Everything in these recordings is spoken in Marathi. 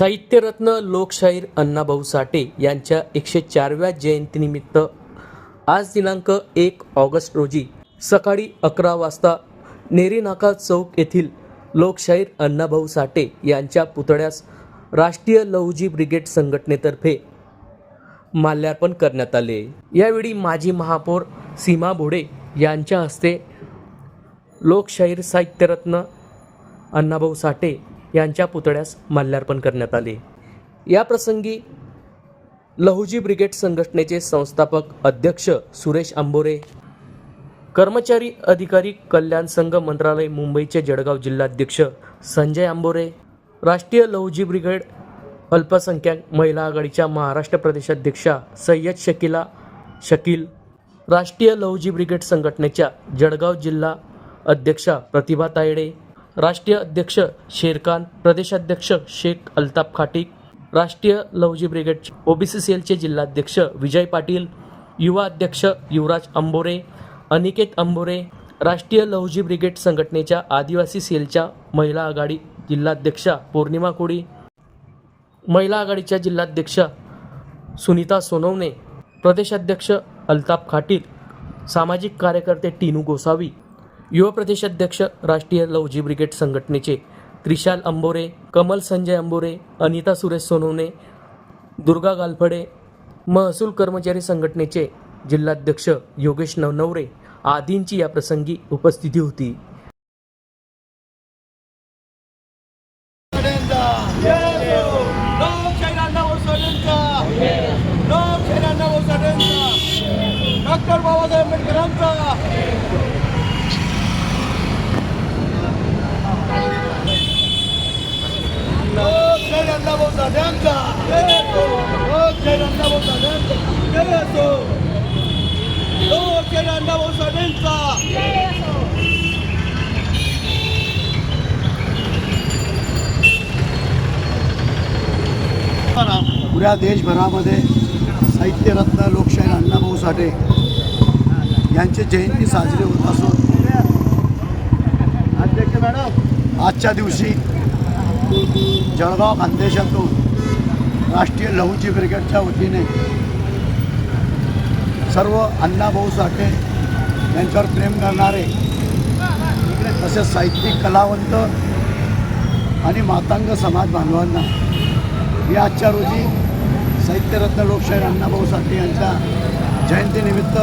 साहित्यरत्न लोकशाहीर अण्णाभाऊ साठे यांच्या एकशे चारव्या जयंतीनिमित्त आज दिनांक एक ऑगस्ट रोजी सकाळी अकरा वाजता नेरी नाका चौक येथील लोकशाहीर अण्णाभाऊ साठे यांच्या पुतळ्यास राष्ट्रीय लहुजी ब्रिगेड संघटनेतर्फे माल्यार्पण करण्यात आले. यावेळी माजी महापौर सीमा भोडे यांच्या हस्ते लोकशाहीर साहित्यरत्न अण्णाभाऊ साठे यांच्या पुतळ्यास माल्यार्पण करण्यात आले. या प्रसंगी लहुजी ब्रिगेड संघटनेचे संस्थापक अध्यक्ष सुरेश आंबोरे कर्मचारी अधिकारी कल्याण संघ मंत्रालय मुंबईचे जळगाव जिल्हाध्यक्ष संजय आंबोरे राष्ट्रीय लहुजी ब्रिगेड अल्पसंख्याक महिला आघाडीच्या महाराष्ट्र प्रदेशाध्यक्षा सय्यद शकिला शकील राष्ट्रीय लहुजी ब्रिगेड संघटनेच्या जळगाव जिल्हा अध्यक्षा प्रतिभा तायडे राष्ट्रीय अध्यक्ष शेरखान प्रदेशाध्यक्ष शेख अल्ताफ खाटीक राष्ट्रीय लवजी ब्रिगेड ओबीसी सेलचे जिल्हाध्यक्ष विजय पाटील युवा अध्यक्ष युवराज अंबोरे अनिकेत अंबोरे राष्ट्रीय लवजी ब्रिगेड संघटनेच्या आदिवासी सेलच्या महिला आघाडी जिल्हाध्यक्षा पौर्णिमा कोळी महिला आघाडीच्या जिल्हाध्यक्षा सुनीता सोनवणे प्रदेशाध्यक्ष अल्ताफ खाटील सामाजिक कार्यकर्ते टीनू गोसावी युवा प्रदेशाध्यक्ष राष्ट्रीय लवजी ब्रिगेड संघटनेचे त्रिशाल अंबोरे कमल संजय अंबोरे अनिता सुरेश सोनवणे दुर्गा गालफडे महसूल कर्मचारी संघटनेचे जिल्हाध्यक्ष योगेश नवनवरे आदींची या प्रसंगी उपस्थिती होती. डॉक्टर बाबासाहेब आंबेडकरांचा वसवण्यांचा लोकशाहीरांना वसवण्यांचा जय असो लोकशाहीरांना वसवण्यांचा पुऱ्या देशभरामध्ये साहित्यरत्न लोकशाहीर अण्णाभाऊ साठे यांची जयंती साजरी होत असून अध्यक्ष मॅडम. आजच्या दिवशी जळगाव खानदेशातून राष्ट्रीय लहूची ब्रिगेडच्या वतीने सर्व अण्णाभाऊ साठे यांच्यावर प्रेम करणारे तसेच साहित्यिक कलावंत आणि मातांग समाज बांधवांना मी आजच्या रोजी साहित्यरत्न लोकशाहीर अण्णाभाऊ साठे यांच्या जयंतीनिमित्त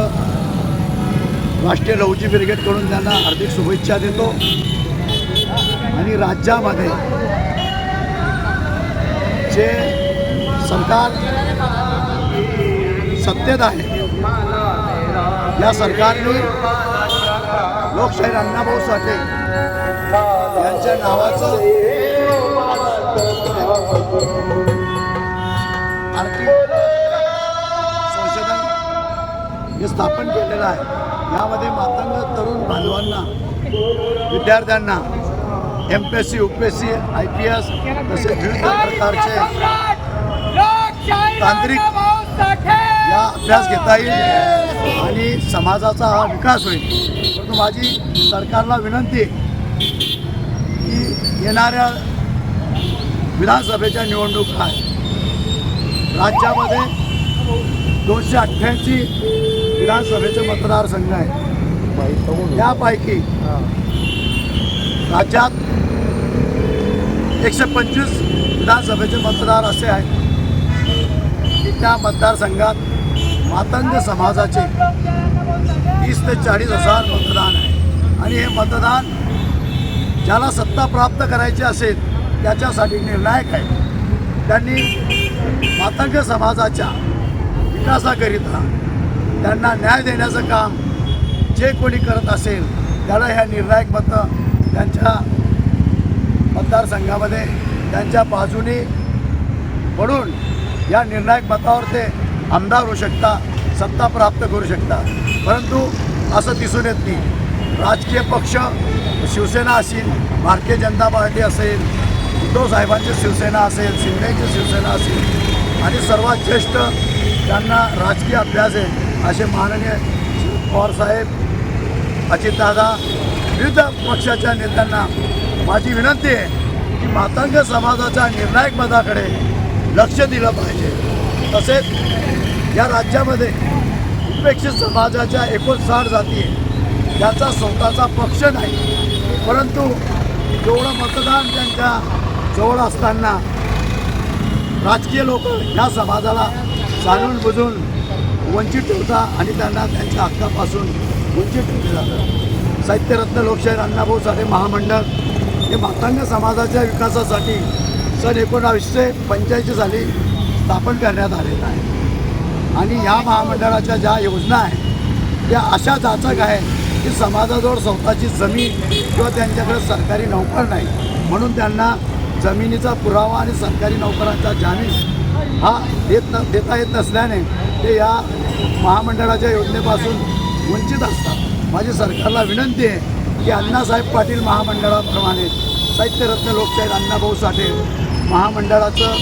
राष्ट्रीय लहुजी ब्रिगेडकडून त्यांना हार्दिक शुभेच्छा देतो. आणि राज्यामध्ये जे सरकार सत्तेत आहे. या सरकारने लोकशाहीर अण्णाभाऊ साठे यांच्या नावाचं आर्थिक संशोधन हे स्थापन केलेलं आहे. यामध्ये मातंग तरुण बांधवांना विद्यार्थ्यांना M P S C U P S C I P S तसेच विविध प्रकारचे तांत्रिक या अभ्यास घेता येईल आणि समाजाचा हा विकास होईल. परंतु माझी सरकारला विनंती आहे की येणाऱ्या विधानसभेच्या निवडणुका आहेत राज्यामध्ये दोनशे अठ्ठ्याऐंशी विधानसभेचे मतदारसंघ आहेत. यापैकी राज्यात एकशे पंचवीस विधानसभेचे मतदार असे आहेत. त्या मतदारसंघात मातंग समाजाचे तीस ते चाळीस हजार मतदान आहे. आणि हे मतदान ज्याला सत्ता प्राप्त करायची असेल त्याच्यासाठी निर्णायक आहे. त्यांनी मातंग समाजाच्या विकासाकरिता त्यांना न्याय देण्याचं काम जे कोणी करत असेल त्याला ह्या निर्णायक मतं त्यांच्या मतदारसंघामध्ये त्यांच्या बाजूने पडून या निर्णायक मतावर ते आमदार होऊ शकता सत्ता प्राप्त करू शकता. परंतु असं दिसून येत नाही. राजकीय पक्ष शिवसेना असेल भारतीय जनता पार्टी असेल उद्धव साहेबांची शिवसेना असेल शिंदेची शिवसेना असेल आणि सर्वात ज्येष्ठ त्यांना राजकीय अभ्यास आहे असे माननीय पवारसाहेब अजितदादा विविध पक्षाच्या नेत्यांना माझी विनंती आहे की की मातंग समाजाच्या निर्णायक पदाकडे लक्ष दिलं पाहिजे. तसेच या राज्यामध्ये उपेक्षित समाजाच्या एकोणसाठ जाती आहे त्याचा स्वतःचा पक्ष नाही. परंतु जेवढं मतदान त्यांच्या जवळ असताना राजकीय लोक ह्या समाजाला जाणून बुजून वंचित ठेवतात आणि त्यांना त्यांच्या हक्कापासून वंचित ठेवले जातात. साहित्यरत्न लोकशाहीर अण्णाभाऊ साठे महामंडळ हे मातांग समाजाच्या विकासासाठी सन एकोणावीसशे पंच्याऐंशी साली स्थापन करण्यात आलेलं आहे. आणि ह्या महामंडळाच्या ज्या योजना आहेत त्या अशा जाचक आहेत की समाजाजवळ स्वतःची जमीन किंवा त्यांच्याकडे सरकारी नोकर नाही म्हणून त्यांना जमिनीचा पुरावा आणि सरकारी नोकरांचा जामीन हा देत न देता येत नसल्याने ते या महामंडळाच्या योजनेपासून वंचित असतात. माझी सरकारला विनंती आहे की अण्णासाहेब पाटील महामंडळाप्रमाणे साहित्यरत्न लोकशाहीर अण्णाभाऊ साठे महामंडळाचं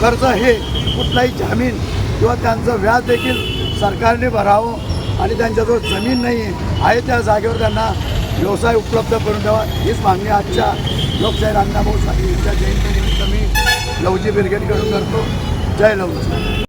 कर्ज हे कुठलाही जामीन किंवा त्यांचं व्याज देखील सरकारने भरावं आणि त्यांच्याजवळ जमीन नाही आहे त्या जागेवर त्यांना व्यवसाय उपलब्ध करून द्यावा. हीच मागणी आजच्या लोकशाही अण्णाभाऊ साठे यांच्या जयंतीनिमित्त मी लवजी ब्रिगेडकडून करतो. जय लवजी.